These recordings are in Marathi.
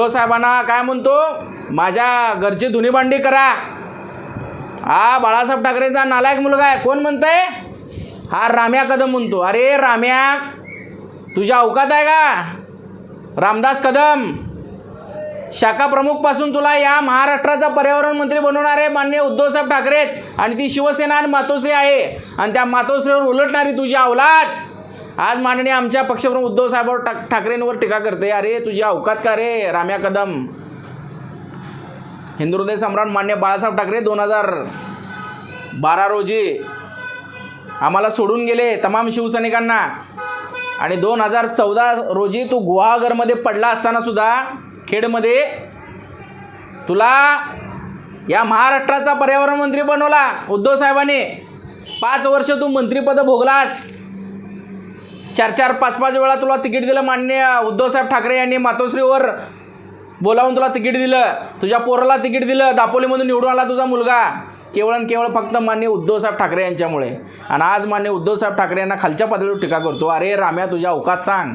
उद्धव साहेबांना काय म्हणतो? माझ्या घरची धुनी भांडी करा. हा बाळासाहेब ठाकरेचा नालायक मुलगा आहे. कोण म्हणतंय? हा राम्या कदम म्हणतो. अरे राम्या तुझ्या अवकात आहे का? रामदास कदम शाखा प्रमुखपासून तुला या महाराष्ट्राचा पर्यावरण मंत्री बनवणार आहे मान्य उद्धवसाहेब ठाकरे आणि ती शिवसेना आणि मातोश्री आहे. आणि त्या मातोश्रीवर उलटणारी तुझी अवलाद. आज माननीय आमच्या पक्षप्रमुख उद्धव साहेबांवर ठाक ठाकरेंवर टीका करते. अरे तुझी अवकात का रे राम्या कदम? हिंदू हृदय सम्राट मान्य बाळासाहेब ठाकरे दोन हजार बारा रोजी आम्हाला सोडून गेले तमाम शिवसैनिकांना. आणि दोन हजार चौदा रोजी तू गुहागरमध्ये पडला असताना सुद्धा खेडमध्ये तुला या महाराष्ट्राचा पर्यावरण मंत्री बनवला. उद्धव साहेबांनी पाच वर्ष तू मंत्रीपद भोगलास. चार चार पाच पाच वेळा तुला तिकीट दिलं मान्य उद्धवसाहेब ठाकरे यांनी मातोश्रीवर. बोलावून तुला तिकीट दिलं. तुझ्या पोराला तिकीट दिलं. दापोलीमधून निवडून आला तुझा मुलगा. केवळ आणि केवळ फक्त मान्य उद्धवसाहेब ठाकरे यांच्यामुळे. आणि आज मान्य उद्धवसाहेब ठाकरे यांना खालच्या पातळीवर टीका करतो. अरे राम्या तुझ्या अवकात सांग.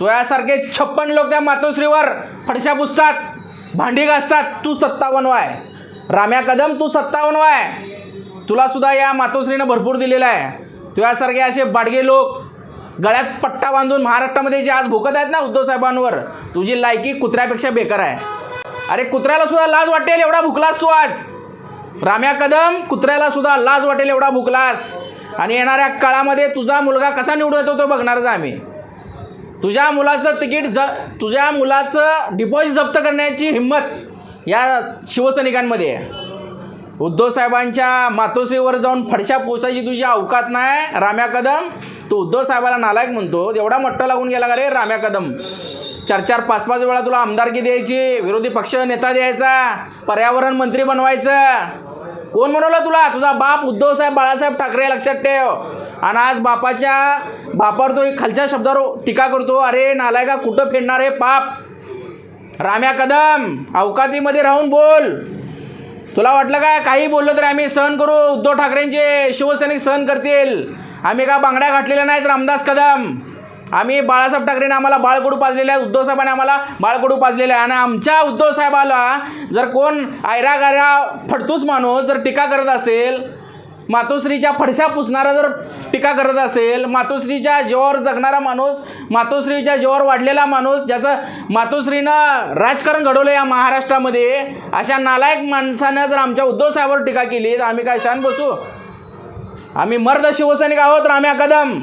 तो यासारखे छप्पन लोक त्या मातोश्रीवर फडशा पुसतात भांडी घासतात. तू सत्तावनवाय राम्या कदम तू सत्तावनवाय तुला सुद्धा या मातोश्रीनं भरपूर दिलेला आहे. तुझ्यासारखे यासारखे असे बाडगे लोक गळ्यात पट्टा बांधून महाराष्ट्रामध्ये जे आज भुकत आहेत ना उद्धव साहेबांवर तुझी लायकी कुत्र्यापेक्षा बेकार आहे. अरे कुत्र्याला सुद्धा लाज वाटेल एवढा भुकलास तू आज. राम्या कदम कुत्र्याला सुद्धा लाज वाटेल एवढा भुकलास. आणि येणाऱ्या काळामध्ये तुझा मुलगा कसा निवडून येतो तो बघणारच आम्ही. तुझ्या मुलाचं तिकीट ज तुझ्या मुलाचं डिपॉझिट जप्त करण्याची हिंमत या शिवसैनिकांमध्ये आहे. उद्धव साहेबांच्या मातोश्रीवर जाऊन फडशा पोसायची तुझी अवकात नाही राम्या कदम. तो उद्धव साहेबाला नालायक म्हणतो एवढा मट्टा लागून गेला का रे राम्या कदम? चार चार पाच पाच वेळा तुला आमदारकी द्यायची विरोधी पक्ष नेता द्यायचा पर्यावरण मंत्री बनवायचं. कोण म्हणवलं तुला? तुझा बाप उद्धव साहेब बाळासाहेब ठाकरे लक्षात ठेव. आणि आज बापाच्या बापावर तो एक खालच्या शब्दावर टीका करतो अरे नालायका कुठं फेडणार आहे पाप? राम्या कदम अवकातीमध्ये राहून बोल. तुला वाटलं काय? काही बोललं तरी आम्ही सहन करू. उद्धव ठाकरेंचे शिवसैनिक सहन करतील. आम्ही का बांगड्या घातलेल्या नाहीत? रामदास कदम. आम्ही बाळासाहेब ठाकरेने आम्हाला बाळकडू पाजलेले आहेत. उद्धव साहेबांनी आम्हाला बाळकडू पाजलेले आहे आणि आमच्या उद्धव साहेबाला जर कोण आयरा गायरा फडतूस माणूस जर टीका करत असेल मातोश्रीच्या फडशा पुसणारा जर टीका करत असेल मातोश्रीच्या जीवावर जगणारा माणूस मातोश्रीच्या जीवावर वाढलेला माणूस ज्याचं मातोश्रीनं राजकारण घडवलं या महाराष्ट्रामध्ये अशा नालायक माणसानं जर आमच्या उद्धव साहेबावर टीका केली तर आम्ही काय शान बसू? आम्ही मर्द शिवसैनिक आहोत राम्या कदम.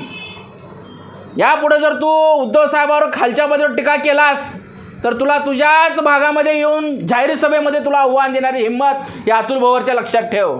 यापुढे जर तू उद्धव साहेबावर खालच्या पदावर टीका केलास तर तुला तुझ्याच भागामध्ये येऊन जाहीर सभेमध्ये तुला आव्हान देणारी हिंमत या अतुल भवरच्या लक्षात ठेव.